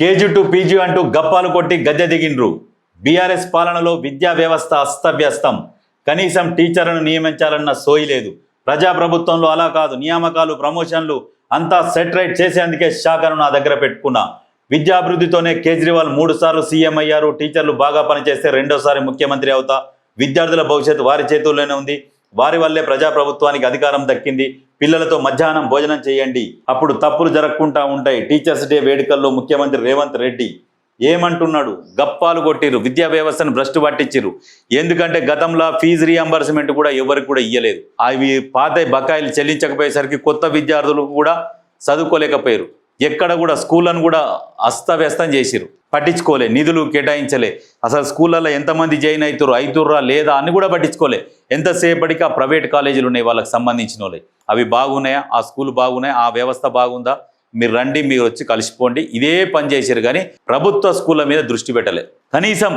KG to PG అంటూ గప్పాలు కొట్టి గద్దె దిగిండ్రు. బీఆర్ఎస్ పాలనలో విద్యా వ్యవస్థ అస్తవ్యస్తం. కనీసం టీచర్లను నియమించాలన్న సోయి లేదు. ప్రజాప్రభుత్వంలో అలా కాదు. నియామకాలు ప్రమోషన్లు అంతా సెటరేట్ చేసేందుకే శాఖను నా దగ్గర పెట్టుకున్నా. విద్యాభివృద్ధితోనే కేజ్రీవాల్ మూడు సార్లు సీఎం అయ్యారు. టీచర్లు బాగా పనిచేస్తే రెండోసారి ముఖ్యమంత్రి అవుతా. విద్యార్థుల భవిష్యత్తు వారి చేతుల్లోనే ఉంది. వారి వల్లే ప్రజాప్రభుత్వానికి అధికారం దక్కింది. పిల్లలతో మధ్యాహ్నం భోజనం చేయండి. అప్పుడు తప్పులు జరగకుండా ఉంటాయి. టీచర్స్ డే వేడుకల్లో ముఖ్యమంత్రి రేవంత్ రెడ్డి ఏమంటున్నాడు? గప్పాలు కొట్టిరు విద్యా వ్యవస్థను భ్రష్టు పట్టించిరు ఎందుకంటే గతంలో ఫీజు రీఎంబర్స్మెంట్ కూడా ఎవరికి కూడా ఇయ్యలేదు. అవి పాత బకాయిలు చెల్లించకపోయేసరికి కొత్త విద్యార్థులు కూడా చదువుకోలేకపోయారు. ఎక్కడ కూడా స్కూళ్ళను కూడా అస్తవ్యస్తం చేసిరు పట్టించుకోలే నిధులు కేటాయించలే. అసలు స్కూళ్ళల్లో ఎంతమంది జాయిన్ అవుతారు అవుతుర్రా లేదా అని కూడా పట్టించుకోలే. ఎంతసేపటికి ఆ ప్రైవేట్ కాలేజీలు ఉన్నాయి వాళ్ళకి సంబంధించిన వాళ్ళే అవి బాగున్నాయా? ఆ స్కూల్ బాగున్నాయా? ఆ వ్యవస్థ బాగుందా? మీరు రండి మీరు వచ్చి కలిసిపోండి. ఇదే పని చేశారు కానీ ప్రభుత్వ స్కూళ్ళ మీద దృష్టి పెట్టలే. కనీసం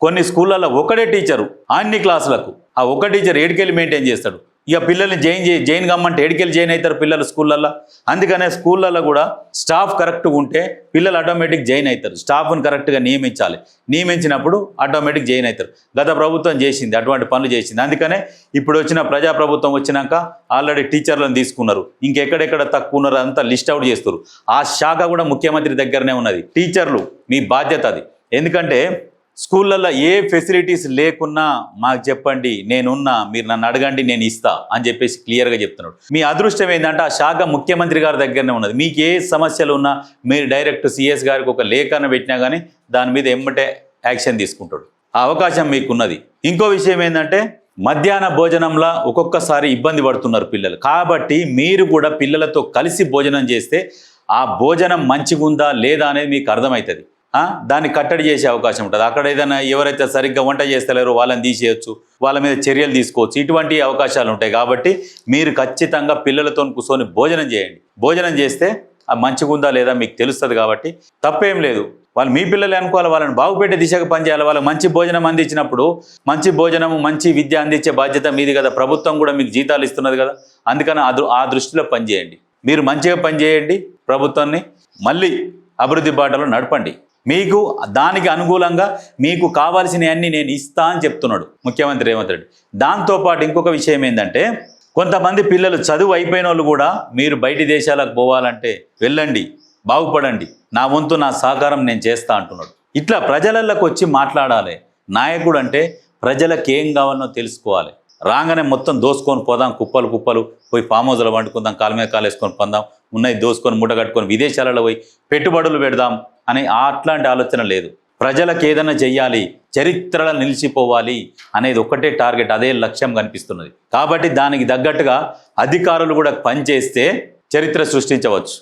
కొన్ని స్కూళ్ళల్లో ఒకటే టీచరు అన్ని క్లాసులకు. ఆ ఒక టీచర్ ఏడికెళ్ళి మెయింటైన్ చేస్తాడు. ఇక పిల్లల్ని జైన్ చే జైన్ కమ్మంటే ఏడుకెళ్ళి జైన్ అవుతారు పిల్లలు స్కూళ్ళల్లో? అందుకనే స్కూళ్ళల్లో కూడా స్టాఫ్ కరెక్ట్గా ఉంటే పిల్లలు ఆటోమేటిక్ జైన్ అవుతారు. స్టాఫ్ను కరెక్ట్గా నియమించాలి. నియమించినప్పుడు ఆటోమేటిక్ జైన్ అవుతారు. గత ప్రభుత్వం చేసింది అటువంటి పనులు చేసింది. అందుకనే ఇప్పుడు వచ్చిన ప్రజాప్రభుత్వం వచ్చినాక ఆల్రెడీ టీచర్లను తీసుకున్నారు. ఇంకెక్కడెక్కడ తక్కువ ఉన్నారు అంతా లిస్ట్ అవుట్ చేస్తారు ఆ శాఖ కూడా ముఖ్యమంత్రి దగ్గరనే ఉన్నది. టీచర్లు మీ బాధ్యత అది. ఎందుకంటే స్కూళ్ళల్లో ఏ ఫెసిలిటీస్ లేకున్నా మాకు చెప్పండి నేనున్నా మీరు నన్ను అడగండి నేను ఇస్తా అని చెప్పేసి క్లియర్గా చెప్తున్నాడు. మీ అదృష్టం ఏంటంటే ఆ శాఖ ముఖ్యమంత్రి గారి దగ్గరనే ఉన్నది. మీకు ఏ సమస్యలు ఉన్నా మీరు డైరెక్ట్ సిఎస్ గారికి ఒక లేఖను పెట్టినా కానీ దాని మీద ఎమ్మటే యాక్షన్ తీసుకుంటాడు. ఆ అవకాశం మీకున్నది. ఇంకో విషయం ఏంటంటే మధ్యాహ్న భోజనంలో ఒక్కొక్కసారి ఇబ్బంది పడుతున్నారు పిల్లలు. కాబట్టి మీరు కూడా పిల్లలతో కలిసి భోజనం చేస్తే ఆ భోజనం మంచిగుందా లేదా అనేది మీకు అర్థమవుతుంది. దాన్ని కట్టడి చేసే అవకాశం ఉంటుంది. అక్కడ ఏదైనా ఎవరైతే సరిగ్గా వంట చేస్తలేరో వాళ్ళని తీసేయచ్చు. వాళ్ళ మీద చర్యలు తీసుకోవచ్చు. ఇటువంటి అవకాశాలు ఉంటాయి. కాబట్టి మీరు ఖచ్చితంగా పిల్లలతో కూర్చొని భోజనం చేయండి. భోజనం చేస్తే ఆ మంచిగుందా లేదా మీకు తెలుస్తుంది కాబట్టి తప్పేం లేదు. వాళ్ళు మీ పిల్లలు అనుకోవాలి. వాళ్ళని బాగుపెట్టే దిశగా పనిచేయాలి. వాళ్ళకి మంచి భోజనం అందించినప్పుడు మంచి భోజనము మంచి విద్య అందించే బాధ్యత మీది కదా. ప్రభుత్వం కూడా మీకు జీతాలు ఇస్తున్నది కదా. అందుకని ఆ దృ- ఆ దృష్టిలో పనిచేయండి. మీరు మంచిగా పనిచేయండి ప్రభుత్వాన్ని. మళ్ళీ అభివృద్ధి బాటలో నడపండి. మీకు దానికి అనుకూలంగా మీకు కావాల్సినవన్నీ నేను ఇస్తా అని చెప్తున్నాడు ముఖ్యమంత్రి రేవంత్ రెడ్డి. దాంతోపాటు ఇంకొక విషయం ఏంటంటే కొంతమంది పిల్లలు చదువు అయిపోయిన వాళ్ళు కూడా మీరు బయటి దేశాలకు పోవాలంటే వెళ్ళండి బాగుపడండి నా వంతు నా సహకారం నేను చేస్తా అంటున్నాడు. ఇట్లా ప్రజలలోకి వచ్చి మాట్లాడాలి. నాయకుడు అంటే ప్రజలకు ఏం కావాలనో తెలుసుకోవాలి. రాగానే మొత్తం దోసుకొని పోదాం కుప్పలు కుప్పలు పోయి ఫామ్ హౌస్లో వండుకుందాం కాలు మీద కాలు వేసుకొని పొందాం ఉన్నది దోసుకొని మూట కట్టుకొని విదేశాలలో పోయి పెట్టుబడులు పెడదాం అనే అట్లాంటి ఆలోచన లేదు. ప్రజలకు ఏదైనా చెయ్యాలి చరిత్రలో నిలిచిపోవాలి అనేది ఒక్కటే టార్గెట్ అదే లక్ష్యం కనిపిస్తున్నది. కాబట్టి దానికి తగ్గట్టుగా అధికారులు కూడా పనిచేస్తే చరిత్ర సృష్టించవచ్చు.